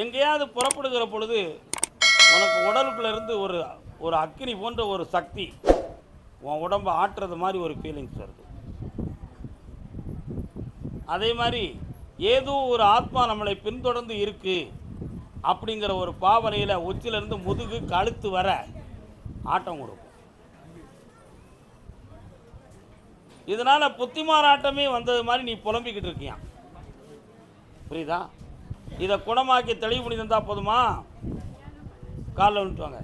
எங்கேயாவது புறப்படுகிற பொழுது உனக்கு உடலுக்குள்ளேருந்து ஒரு ஒரு அக்னி போன்ற ஒரு சக்தி உன் உடம்பை ஆட்டுறது மாதிரி ஒரு ஃபீலிங்ஸ் வருது. அதே மாதிரி ஏதோ ஒரு ஆத்மா நம்மளை பின்தொடர்ந்து இருக்குது அப்படிங்கிற ஒரு பாவனையில் உச்சிலேருந்து முதுகு கழுத்து வர ஆட்டம் கொடுக்கும். இதனால் புத்திமாராட்டமே வந்தது மாதிரி நீ புலம்பிக்கிட்டு இருக்கியான் புரியுதா? இதை குணமாக்கி தெளிவு பண்ணி தந்தால் போதுமா? காலில் விழுந்துட்டுவாங்க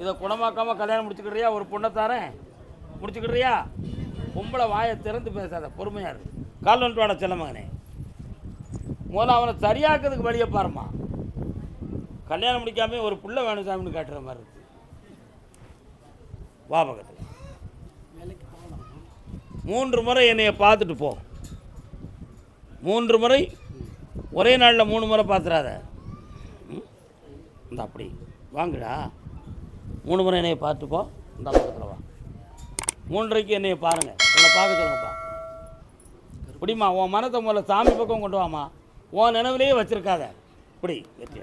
இதை குணமாக்காமல் கல்யாணம் முடிச்சுக்கிறியா ஒரு பொண்ணை தாரேன். முடிச்சுக்கிறியா பொம்பளை வாயை திறந்து பேசாத பொறுமையாக இருக்கு காலில் வந்துட்டு வாடா செல்ல மகனே. முதல்ல அவனை சரியாக்குறதுக்கு வழியை பாருமா கல்யாணம் முடிக்காம ஒரு புள்ள வேணும் சாமின்னு காட்டுற மாதிரி இருக்கு. வா பக்கத்தில். மூன்று முறை என்னைய பார்த்துட்டு போ. மூன்று முறை ஒரே நாளில் மூணு முறை பார்த்துறாத ம்? இந்த அப்படி. வாங்கடா. மூணு முறை என்னையை பார்த்துப்போ இந்த பக்கத்தில் வா. மூன்றரைக்கு என்னைய பாருங்க. என்னை பார்க்க சொல்லுங்கப்பா. இப்படிம்மா உன் மனத்தை முதல்ல சாமி பக்கம் கொண்டு வாமா உன் நினைவுலேயே வச்சுருக்காத. இப்படி வெற்றி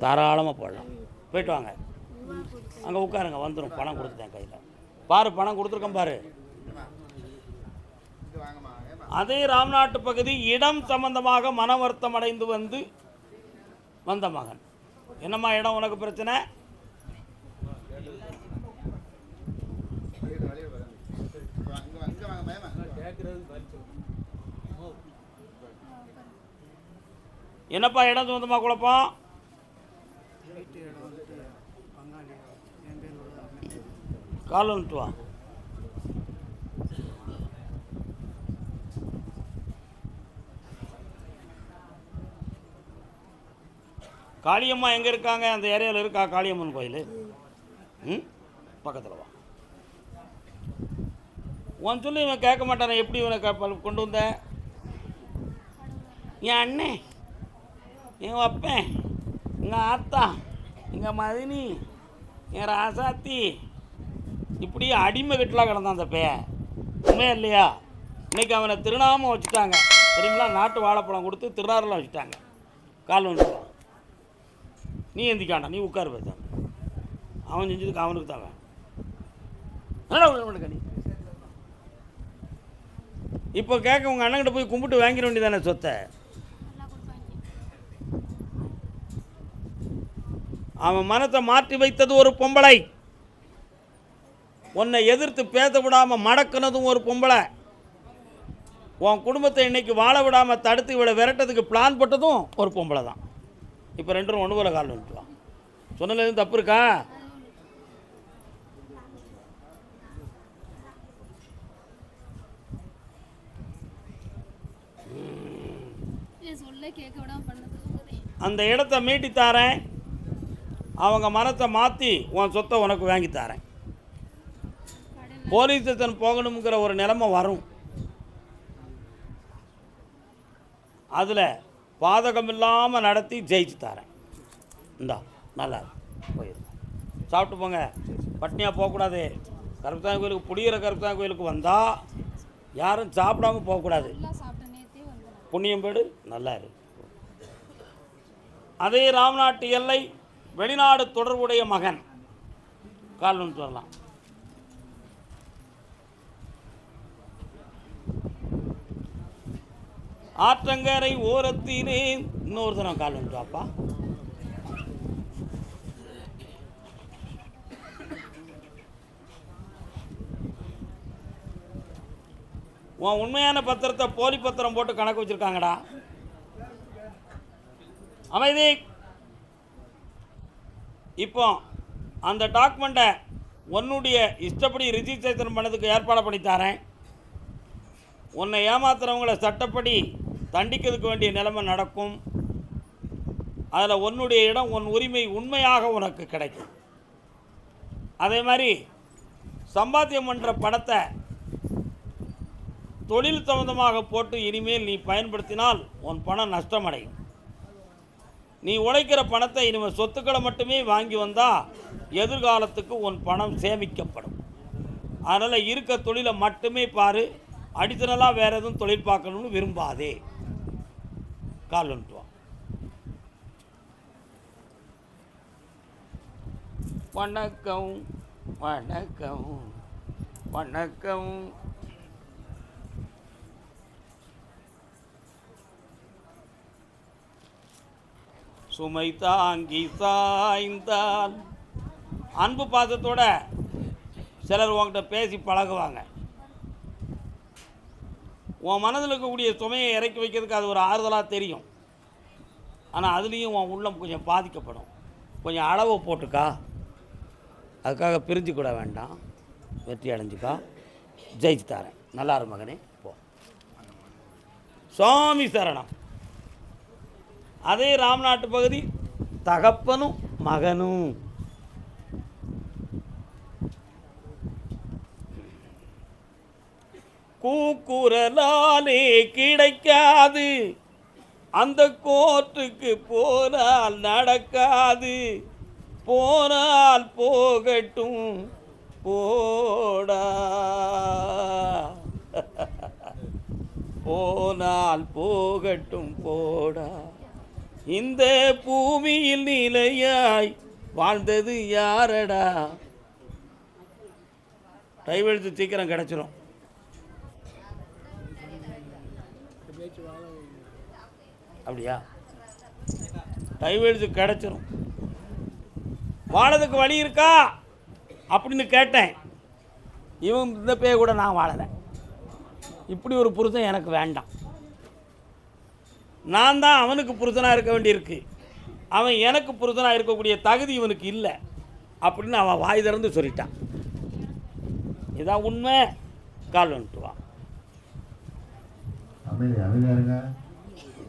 தாராளமாக போடலாம். போயிட்டு வாங்க. அங்கே உட்காருங்க. வந்துடும் பணம் கொடுத்துட்டேன் கையில். பாரு பணம் கொடுத்துருக்கேன் பாரு. அதே ராம்நாட்டு பகுதி இடம் சம்பந்தமாக மன வருத்தம் அடைந்து வந்து வந்த மகன். என்னம்மா இடம் உனக்கு பிரச்சனை? என்னப்பா இடம் சொந்தமாக குழப்பம்? இடம் வந்துட்டு பங்காளி என் பேர் ஒரு அண்ணன் கால் வந்துட்டு வா காளியம்மா எங்கே இருக்காங்க? அந்த ஏரியாவில் இருக்கா காளியம்மன் கோயில்? ம்? பக்கத்தில் வா. உன் சொல்லி இவன் கேட்க மாட்டானே எப்படி இவனை கொண்டு வந்த? என் அண்ணன் என் அப்பன் எங்கள் ஆத்தா எங்கள் மதினி என் ராசாத்தி. இப்படி அடிமை கட்டலாம் கிடந்தான் அந்த பையன். உண்மையா இல்லையா? இன்னைக்கு அவனை திருநாமம் வச்சுட்டாங்க. தெரியுங்களா நாட்டு வாழைப்பழம் கொடுத்து திருநாரில் வச்சுட்டாங்க. கால் வந்துட்டான் நீ எந்திக்காண்டா நீ உட்கார் பேச அவன் செஞ்சதுக்கு அவனுக்கு தான் வேணும். என்னடா உள்ள இப்போ கேட்க உங்கள் அண்ணன்கிட்ட போய் கும்பிட்டு வாங்கிட வேண்டியதானே சொத்தை? அவன் மனத்தை மாற்றி வைத்தது ஒரு பொம்பளை. உன்னை எதிர்த்து பேச விடாமல் மடக்குனதும் ஒரு பொம்பளை. உன் குடும்பத்தை இன்னைக்கு வாழ விடாமல் தடுத்து இவளை விரட்டதுக்கு பிளான் போட்டதும் ஒரு பொம்பளை தான் இப்போ ரெண்டும் ஒன்று போல் கால் வந்துட்டுவான் சொன்னதுல எதுவும் தப்பு இருக்கா? அந்த இடத்த மீட்டி தாரேன். அவங்க மனத்தை மாற்றி உன் சொத்தை உனக்கு வாங்கி தாரேன். போலீஸ் ஸ்டேஷன் போகணுங்கிற ஒரு நிலைமை வரும். அதில் பாதகம் இல்லாமல் நடத்தி ஜெயிச்சு தரேன். இந்தா நல்லா இருக்கு. போயிரு. சாப்பிட்டு போங்க. பட்னியாக போகக்கூடாது. கருப்பசாமி கோயிலுக்கு புடிகிற கருப்பசாமி கோயிலுக்கு வந்தால் யாரும் சாப்பிடாம போகக்கூடாது. புண்ணியம்பேடு நல்லா இருக்கு அதே ராம்நாட்டு எல்லை வெளிநாடு தொடர்புடைய மகன். கால் வந்து ஆற்றங்கரை ஓரத்திலே இன்னொரு தரம் கால் வந்துட்டாப்பா உன் உண்மையான பத்திரத்தை போலி பத்திரம் போட்டு கணக்கு வச்சிருக்காங்கடா. அமைதி. இப்போ அந்த டாக்குமெண்ட்டை உன்னுடைய இஷ்டப்படி ரிஜிஸ்ட்ரேஷன் பண்ணதுக்கு ஏற்பாடு பண்ணி தரேன். உன்னை ஏமாத்துறவங்களை சட்டப்படி தண்டிக்கிறதுக்கு வேண்டிய நிலைமை நடக்கும். அதில் உன்னுடைய இடம் உன் உரிமை உண்மையாக உனக்கு கிடைக்கும். அதே மாதிரி சம்பாத்தியம் பண்ணுற பணத்தை தொழில் சம்பந்தமாக போட்டு இனிமேல் நீ பயன்படுத்தினால் உன் பணம் நஷ்டமடையும். நீ உழைக்கிற பணத்தை இனிமேல் சொத்துக்களை மட்டுமே வாங்கி வந்தால் எதிர்காலத்துக்கு உன் பணம் சேமிக்கப்படும். அதனால் இருக்க தொழிலை மட்டுமே பாரு. அடித்தனலாக வேறு எதுவும் தொழில் பார்க்கணும்னு விரும்பாதே. கால் வந்துட்டு வணக்கம் வணக்கம் வணக்கம். சுமை தாங்கி சாய்ந்தால் அன்பு பாசத்தோட சிலர் உங்ககிட்ட பேசி பழகுவாங்க. உன் மனதில் இருக்கக்கூடிய சுமையை இறக்கி வைக்கிறதுக்கு அது ஒரு ஆறுதலாக தெரியும். ஆனால் அதுலேயும் உன் உள்ளம் கொஞ்சம் பாதிக்கப்படும். கொஞ்சம் அளவு போட்டுக்கா. அதுக்காக பிரிஞ்சு கூட வேண்டாம். வெற்றி அடைஞ்சுக்கா. ஜெயிச்சு தரேன். நல்லாரு மகனே போ. சுவாமி சரணம். அதே ராம்நாட்டு பகுதி தகப்பனும் மகனும். கூக்குரலாலே கிடைக்காது. அந்த கோர்ட்டுக்கு போனால் நடக்காது. போனால் போகட்டும் போடா. போனால் போகட்டும் போடா. இந்த பூமியில் நிலையாய் வாழ்ந்தது யாரடா? டைவெழுத்து சீக்கிரம் கிடச்சிரும். அப்படியா? டைவெழுத்து கிடச்சிரும். வாழதுக்கு வழி இருக்கா? அப்படின்னு கேட்டேன். இவன் இந்த பேய கூட நான் வாழலை. இப்படி ஒரு புருஷன் எனக்கு வேண்டாம். நான் தான் அவனுக்கு புருஷனாக இருக்க வேண்டியிருக்கு. அவன் எனக்கு புருஷனாக இருக்கக்கூடிய தகுதி இவனுக்கு இல்லை. அப்படின்னு அவன் வாய் திறந்து சொல்லிட்டான். இதான் உண்மை. கால் வந்துட்டு வா அமைதி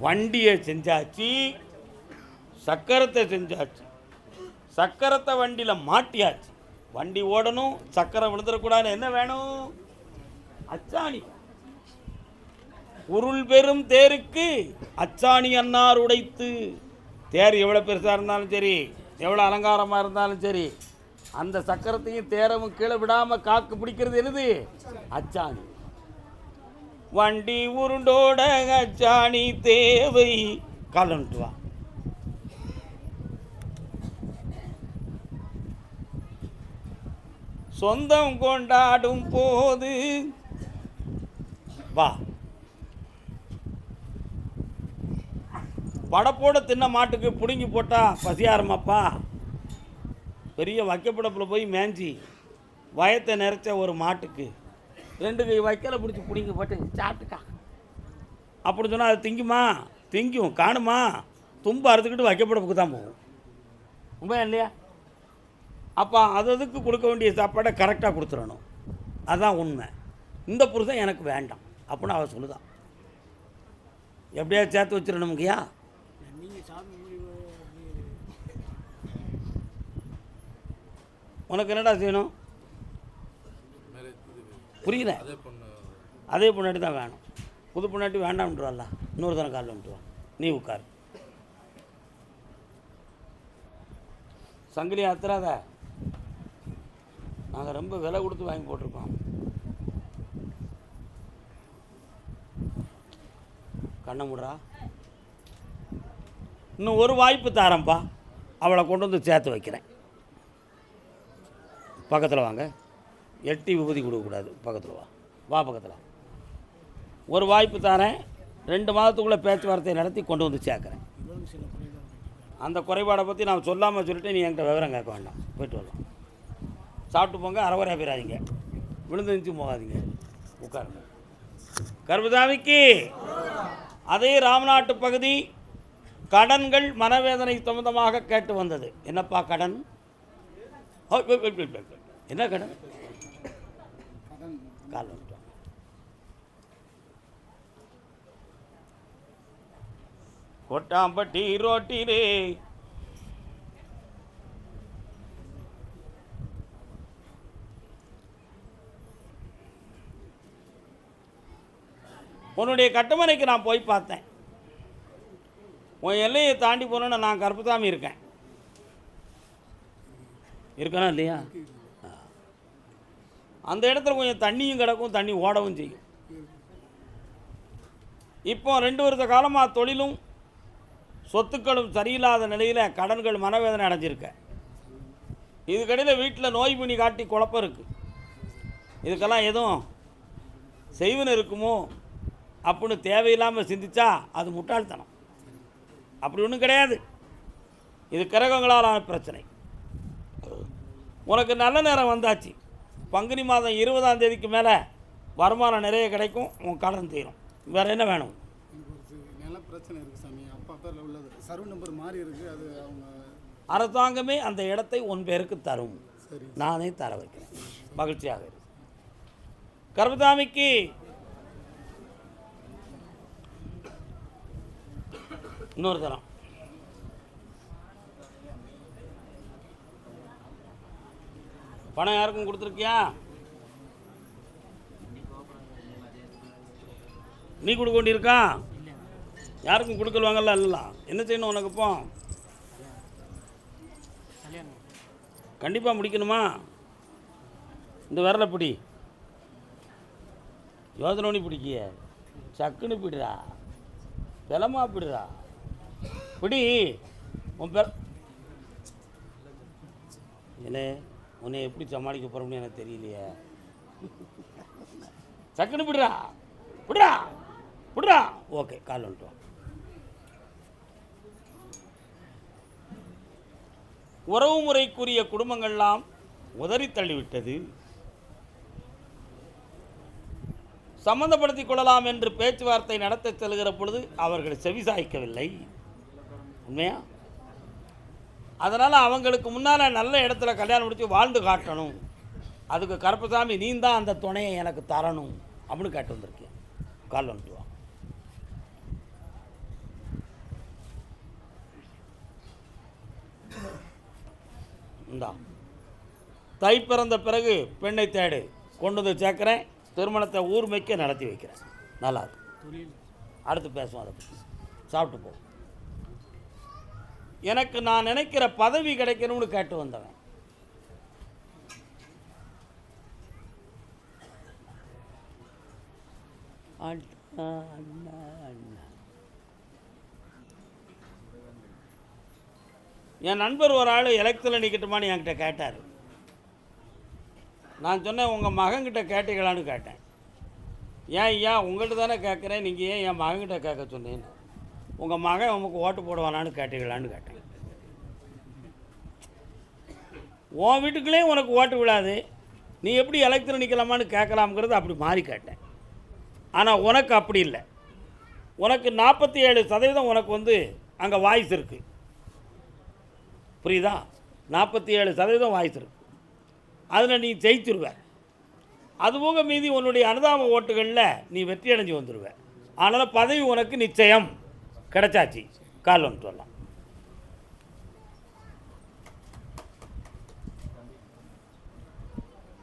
வண்டியை செஞ்சாச்சு சக்கரத்தை செஞ்சாச்சு. சக்கரத்தை வண்டியில் மாட்டியாச்சு. வண்டி ஓடணும் சக்கரம் விழுந்துடக்கூடாது என்ன வேணும்? அச்சாணி. உருள் பெரும் தேருக்கு அச்சாணி அன்னார் உடைத்து. தேர் எவ்வளோ பெருசாக இருந்தாலும் சரி எவ்வளோ அலங்காரமாக இருந்தாலும் சரி அந்த சக்கரத்தையும் தேரவும் கீழே விடாமல் காக்கு பிடிக்கிறது என்னது? அச்சாணி. வண்டி உருண்டோட அச்சாணி தேவை. காலன்ட்டு வா. சொந்தம் கொண்டாடும் போது வா. படப்போட தின்ன மாட்டுக்கு பிடுங்கி போட்டா பசியாரமாப்பா. பெரிய வக்கப்படப்பில் போய் மேஞ்சி வயத்தை நிறைச்ச ஒரு மாட்டுக்கு. ரெண்டு கை வைக்கலை பிடிச்சி பிடிங்க போட்டு சாப்பிட்டுக்கா. அப்படி சொன்னால் அது திங்குமா? திங்கும். காணுமா? தும்பு அறுத்துக்கிட்டு வைக்கப்படப்புக்கு தான் போகும். உண்மையா இல்லையா? அப்போ அது அதுக்கு கொடுக்க வேண்டிய சாப்பாடை கரெக்டாக கொடுத்துடணும். அதுதான் உண்மை. இந்த புருஷன் எனக்கு வேண்டாம். அப்படின்னு அவள் சொல்லுதான் எப்படியா சேர்த்து வச்சிடணுமுங்கய்யா நீங்கள் சாமி உனக்கு என்னடா செய்யணும்? புரியல அதே பொண்ணாட்டி தான் வேணும். புது பொண்ணாட்டி வேண்டாம்ன்றவல்ல இன்னொரு தரம் காலில் வந்துட்டு வா நீ உட்கார். சங்கிலி அத்துறாத. நாங்கள் ரொம்ப விலை கொடுத்து வாங்கி போட்டிருக்கோம். கண்ணை முடுறா. இன்னும் ஒரு வாய்ப்பு தாரேன்ப்பா. அவளை கொண்டு வந்து சேர்த்து வைக்கிறேன். பக்கத்தில் வாங்க. எட்டி விபூதி கொடுக்கக்கூடாது. பக்கத்தில் வா. வா பக்கத்தில். ஒரு வாய்ப்பு தாரேன். ரெண்டு மாதத்துக்குள்ளே பேச்சுவார்த்தை நடத்தி கொண்டு வந்து சேர்க்குறேன். அந்த குறைபாடை பற்றி நான் சொல்லாமல் சொல்லிட்டு நீ என்கிட்ட விவரம் கேட்க வேண்டாம். போயிட்டு வரலாம். சாப்பிட்டு போங்க அறவரையாக போயிடாதீங்க. விழுந்து நின்று போகாதீங்க. உட்காருங்க. கர்பதாமிக்கு அதே ராமநாட்டு பகுதி கடன்கள் மனவேதனை சம்பந்தமாக கேட்டு வந்தது. என்னப்பா கடன்? ஓ, என்ன கடன்? கால் வந்துட்டோம் கொட்டாம்பட்டி ரோட்டிலே உன்னுடைய கட்டுமனைக்கு நான் போய் பார்த்தேன். உன் எல்லையை தாண்டி போனோன்னு நான் கருப்புசாமி இருக்கேன். இருக்கணும் இல்லையா? அந்த இடத்துல கொஞ்சம் தண்ணியும் கிடக்கும் தண்ணி ஓடவும் செய்யும். இப்போ ரெண்டு வருஷ காலமாக தொழிலும் சொத்துக்களும் சரியில்லாத நிலையில் கடன்கள் மனவேதனை அடைஞ்சிருக்க. இதுக்கடையில் வீட்டில் நோய் பிணி காட்டி குழப்பம் இருக்குது இதுக்கெல்லாம் எதுவும் செய்வன இருக்குமோ அப்படின்னு தேவையில்லாமல் சிந்திச்சா அது முட்டாள்தனம். அப்படி ஒன்றும் கிடையாது. இது கிரகங்களாலான பிரச்சனை. உனக்கு நல்ல நேரம் வந்தாச்சு. பங்குனி மாதம் இருபதாம் தேதிக்கு மேலே வருமானம் நிறைய கிடைக்கும் உன் கடன் தீரும். வேறு என்ன வேணும்? எனக்கு ஒரு சி- நில பிரச்சனை இருக்குது சாமி. அப்பா பேரில் உள்ளது. சர்வ் நம்பர் மாறி இருக்குது அது அவங்க அரசாங்கமே அந்த இடத்தை உன் பேருக்கு தரும். சரி. நானே தர வைக்கிறேன். மகிழ்ச்சியாக இரு. கர்மதாமிக்கு இன்னொரு தரம். பணம் யாருக்கும் கொடுத்துருக்கியா? நீ கொடுக்க வேண்டியிருக்கா? யாருக்கும் கொடுக்கலுவாங்கல்ல எல்லாம் என்ன செய்யணும் உனக்கு இப்போ? கண்டிப்பாக முடிக்கணுமா? இந்த விரலை பிடி. யோசனை பிடிக்கிய. சக்குன்னு பிடிடா பிளமா பிடிடா பிடி. உன் பெ என்ன? உன்னை எப்படி சமாளிக்க போகிறோம்னு எனக்கு தெரியலையே. சக்குன்னு விடுறா விடுறா விடுறா ஓகே கால் வந்துட்டோம். உறவு முறைக்குரிய குடும்பங்கள்லாம் உதறி தள்ளிவிட்டது. சம்மந்தப்படுத்திக் கொள்ளலாம் என்று பேச்சுவார்த்தை நடத்த செல்கிற பொழுது அவர்கள் செவிசாய்க்கவில்லை. உண்மையா? அதனால் அவங்களுக்கு முன்னால் நல்ல இடத்துல கல்யாணம் முடித்து வாழ்ந்து காட்டணும். அதுக்கு கருப்பசாமி நீ தான் அந்த துணையை எனக்கு தரணும். அப்படின்னு கேட்டு வந்திருக்கேன். கால் வந்துட்டு இந்தா. தை பிறந்த பிறகு பெண்ணை தேடு. கொண்டு வந்து சேர்க்குறேன். திருமணத்தை ஊர்மைக்க நடத்தி வைக்கிறேன். நல்லா இருக்கு. அடுத்து பேசுவோம் அதை பற்றி சாப்பிட்டு போ. எனக்கு நான் நினைக்கிற பதவி கிடைக்கணும்னு கேட்டு வந்தவன். என் நண்பர் ஒரு ஆள் எலெக்ஷனில் நிற்கட்டுமான்னு என்கிட்ட கேட்டார். நான் சொன்னேன் உங்கள் மகன்கிட்ட கேட்டீங்களான்னு கேட்டேன். ஏன் ஐயா உங்கள்கிட்ட தானே கேட்குறேன் நீங்கள் ஏன் என் மகன்கிட்ட கேட்க சொன்னேன்னு உங்கள் மகன் உமக்கு ஓட்டு போடுவானான்னு கேட்டீங்களான்னு கேட்டேன். உன் வீட்டுக்குள்ளே உனக்கு ஓட்டு விழாது. நீ எப்படி எலெக்ஷன் நிற்கலாமான்னு கேட்கலாம்ங்கிறது அப்படி மாறி கேட்டேன். ஆனால் உனக்கு அப்படி இல்லை. உனக்கு நாற்பத்தி ஏழு சதவீதம் உனக்கு வந்து அங்கே வாய்ஸ் இருக்குது புரியுதா? நாற்பத்தி ஏழு சதவீதம் வாய்ஸ் இருக்கு. அதில் நீ ஜெயிச்சிருவ. அதுபோக மீதி உன்னுடைய அனுதாப ஓட்டுகளில் நீ வெற்றி அடைஞ்சு வந்துடுவ அதனால் பதவி உனக்கு நிச்சயம். கிடச்சாச்சு. கால் வந்துட்டு வரலாம்.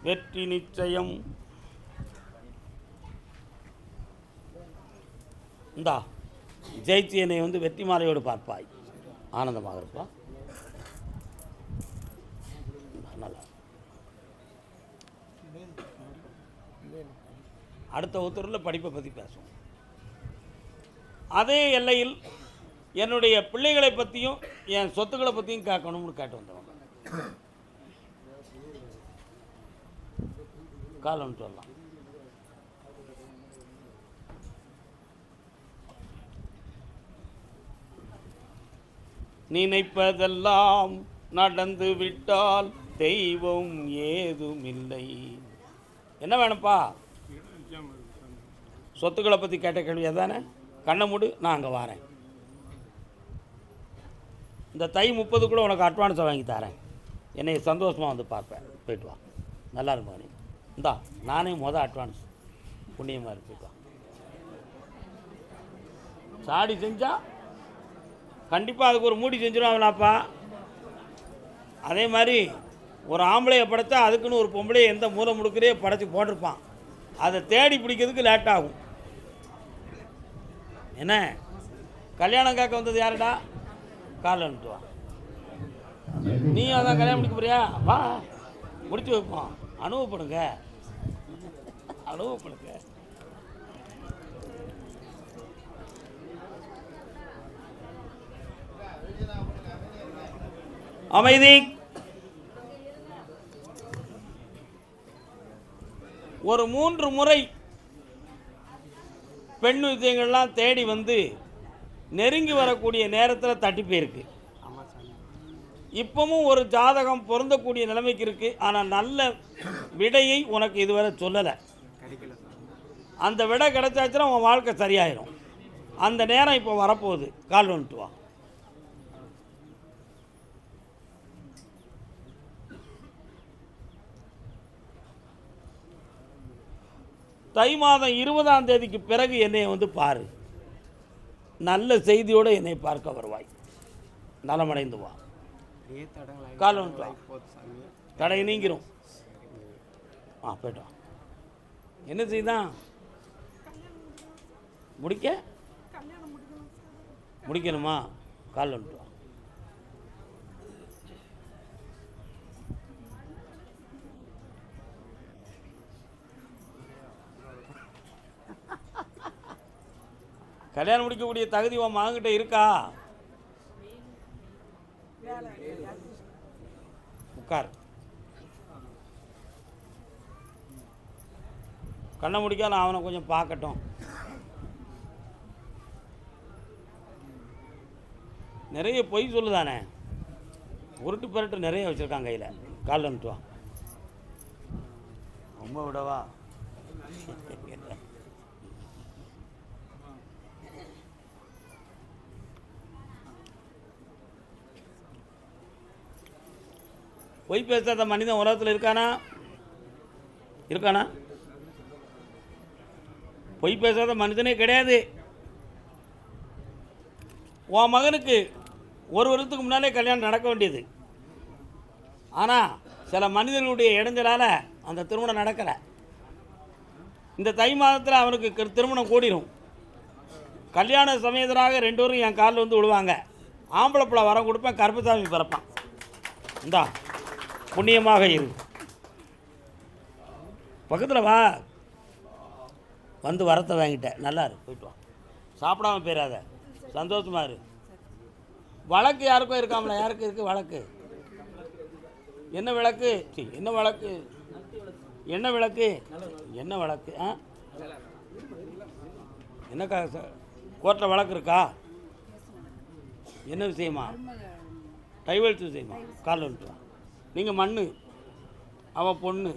வெற்றி நிச்சயம். இந்தா ஜெயிச்சு என்னை வந்து வெற்றி மாலையோடு பார்ப்பாய். ஆனந்தமாக இருப்பா. நல்லா. அடுத்த ஒருத்தரில் படிப்பை பற்றி பேசுவோம். அதே எல்லையில் என்னுடைய பிள்ளைகளை பற்றியும் என் சொத்துக்களை பற்றியும் கேட்கணும்னு கேட்டு வந்தவங்க. காலம் சொல்லலாம். நினைப்பதெல்லாம் நடந்து விட்டால் தெய்வம் ஏதுமில்லை. என்ன வேணும்ப்பா? சொத்துக்களை பற்றி கேட்ட கேள்வி அதானே? கண்ணை மூடு நான் அங்கே வரேன். இந்த தை முப்பதுக்குள்ளே உனக்கு அட்வான்ஸை வாங்கி தரேன். என்னை சந்தோஷமாக வந்து பார்ப்பேன் போயிட்டு வா. நல்லா இருப்பா நீ. இந்தா நானே மொதல் அட்வான்ஸ் புண்ணியமாக இருக்கு வா. சாடி செஞ்சா கண்டிப்பாக அதுக்கு ஒரு மூடி செஞ்சிருவாங்களாப்பா. அதே மாதிரி ஒரு ஆம்பளையை படைத்தா அதுக்குன்னு ஒரு பொம்பளையை எந்த மூலம் முடுக்கிறே படைச்சி போட்டிருப்பான். அதை தேடி பிடிக்கிறதுக்கு லேட் ஆகும் என்ன? கல்யாணம் கேட்க வந்தது யாருடா? காலன்ட்டு வா. நீயும் அதான் கல்யாணம் முடிக்க போறியா? வா. முடிச்சு வைப்போம். அனுபவப்படுங்க. அனுபவப்படுங்க. அமைதி. ஒரு மூன்று முறை பெண் விஷயங்கள்லாம் தேடி வந்து நெருங்கி வரக்கூடிய நேரத்தில் தட்டி போயிருக்கு. ஆமாம் ஒரு ஜாதகம் பொருந்தக்கூடிய நிலைமைக்கு இருக்குது ஆனால் நல்ல விடையை உனக்கு இதுவரை சொல்லலை. கிடைக்கல அந்த விடை கிடைச்சாச்சுன்னா உன் வாழ்க்கை சரியாயிரும். அந்த நேரம் இப்போ வரப்போகுது. கால் வந்துட்டு வா. தை மாதம் இருபதாம் தேதிக்கு பிறகு என்னை வந்து பாரு. நல்ல செய்தியோடு என்னை பார்க்க வருவாய். நலமடைந்து வா. அப்படியே கால் வந்துட்டு தடை நீங்கிரும். ஆ போய்ட்டோம் என்ன செய்தான்? முடிக்க? முடிக்கணுமா? கால் வந்துட்டு வா கல்யாணம் முடிக்கக்கூடிய தகுதி உன் மகன்கிட்ட இருக்கா? உட்கார். கண்ணை முடிக்க நான் அவனை கொஞ்சம் பார்க்கட்டும். நிறைய பொய் சொல்லுதானே? உருட்டு பரட்டு நிறைய வச்சுருக்கான் கையில். காலில் வந்துட்டு வா. ரொம்ப விடவா? பொய் பேசாத மனிதன் உலகத்தில் இருக்கானா? இருக்கானா? பொய் பேசாத மனிதனே கிடையாது. உன் மகனுக்கு ஒரு வருஷத்துக்கு முன்னாலே கல்யாணம் நடக்க வேண்டியது. ஆனால் சில மனிதர்களுடைய இடைஞ்சலால் அந்த திருமணம் நடக்கலை. இந்த தை மாதத்தில் அவனுக்கு திருமணம் கூடிரும். கல்யாண சமயத்தராக ரெண்டு பேரும் என் காலில் வந்து விழுவாங்க. ஆம்பளை பிள்ளை வரம் கொடுப்பேன் கருப்பசாமி பிறப்பான். இந்தா. புண்ணியமாக இரு. பக்கத்தில் வா. வந்து வரத்தை வாங்கிட்டேன் நல்லா இரு போயிட்டு வா. சாப்பிடாம போயிடாத சந்தோஷமாக இரு. வழக்கு யாருக்கும் இருக்காமல யாருக்கு இருக்கு வழக்கு? என்ன விளக்கு? என்ன வழக்கு? என்ன விளக்கு? என்ன வழக்கு ஆ? என்னக்கா கோர்ட்டில் வழக்கு இருக்கா? என்ன விஷயமா? டைவல்ஸ் விஷயமா? கால் வந்துட்டு நீங்கள் மண் அவள் பொண்ணு.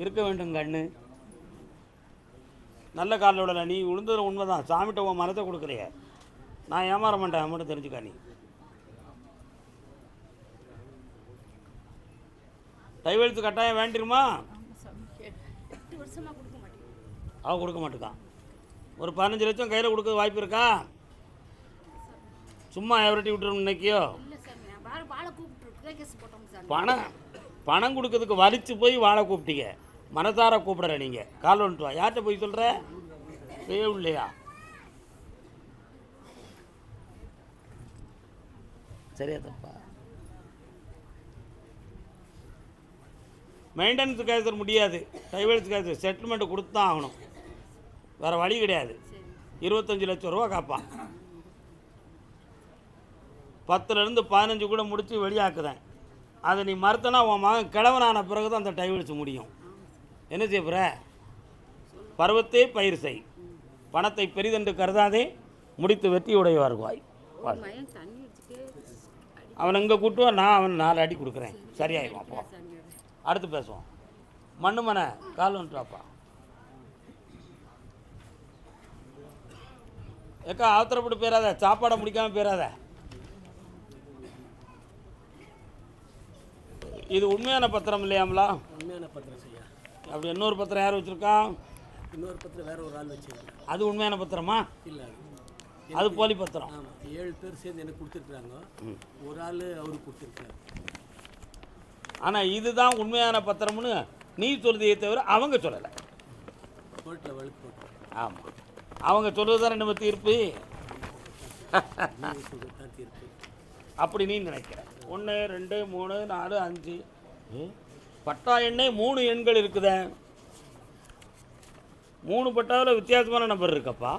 இருக்க வேண்டும் கண்ணு. நல்ல காலில் விடலை நீ உளுந்ததில் உண்மை தான் சாமிகிட்ட உன் மனத்தை கொடுக்குறிய நான் ஏமாற மாட்டேன் மட்டும் தெரிஞ்சுக்கா நீ. டைவல்ஸ் கட்டாயம் வேண்டிருமா? அவ கொடுக்க கொடுக்க மாட்டேக்கான் ஒரு பதினஞ்சு லட்சம் கையில் கொடுக்க வாய்ப்பு இருக்கா? சும்மா எவரட்டி விட்டுரும் இன்னைக்கியோ? பணம் பணம் கொடுக்கறதுக்கு வலிச்சு போய் வாழை கூப்பிட்டீங்க. மனசார கூப்பிடுற நீங்கள் கால் வந்துட்டு வா. யார்கிட்ட போய் சொல்கிற செய்ய இல்லையா சரியா தப்பா மெயின்டெனன்ஸ் கேசர் முடியாது. டைவர்ஸ் கேசர் செட்டில்மெண்ட் கொடுத்து தான் ஆகணும். வேறு வழி கிடையாது. இருபத்தஞ்சி லட்சம் ரூபா காப்பான் பத்துலேருந்து பதினஞ்சு கூட முடித்து வெளியாக்குதேன் அதை நீ மறுத்தனா உன் மகன் கிழவனான பிறகு தான் அந்த டைவர்ஸ் முடியும். என்ன செய்ய போகிற பருவத்தே பயிர் செய். பணத்தை பெரிதென்று கருதாதே. முடித்து வெற்றி உடையவார்வாய் அவன் அவனை இங்கே கூட்டுவா? நான் அவன் நாலு அடி கொடுக்குறேன். சரியாயிடும் அப்போ. அடுத்து பேசுவோம். மண்ணு மனை கால் வந்துட்டாப்பா ஏக்கா ஆத்திரப்பட்டு போயிடாத சாப்பாடை முடிக்காமல் போயிடாத இது உண்மையான பத்திரம் இல்லையாமலா உண்மையான பத்திரம் செய்யா. அப்படி இன்னொரு பத்திரம் யார் வச்சுருக்கா? இன்னொரு பத்திரம் வேற ஒரு ஆள் வச்சிருக்காங்க அது உண்மையான பத்திரமா? இல்லை அது. போலி பத்திரம். ஆமாம் ஏழு பேர் சேர்ந்து எனக்கு கொடுத்துருக்குறாங்க. ஒரு ஆள் அவருக்கு கொடுத்துருக்காரு ஆனால் இதுதான் உண்மையான பத்திரம்னு நீ சொல்றதையே தவிர அவங்க சொல்லலை. கோர்ட்டில் வழக்கு ஆமாம் அவங்க சொல்கிறது தான் நம்ம தீர்ப்பு? தீர்ப்பு. அப்படி நீ நினைக்கிற ஒன்று ரெண்டு மூணு நாலு அஞ்சு. பட்டா எண்ணெய் மூணு எண்கள் இருக்குதே. மூணு பட்டாவில் வித்தியாசமான நம்பர் இருக்கப்பா.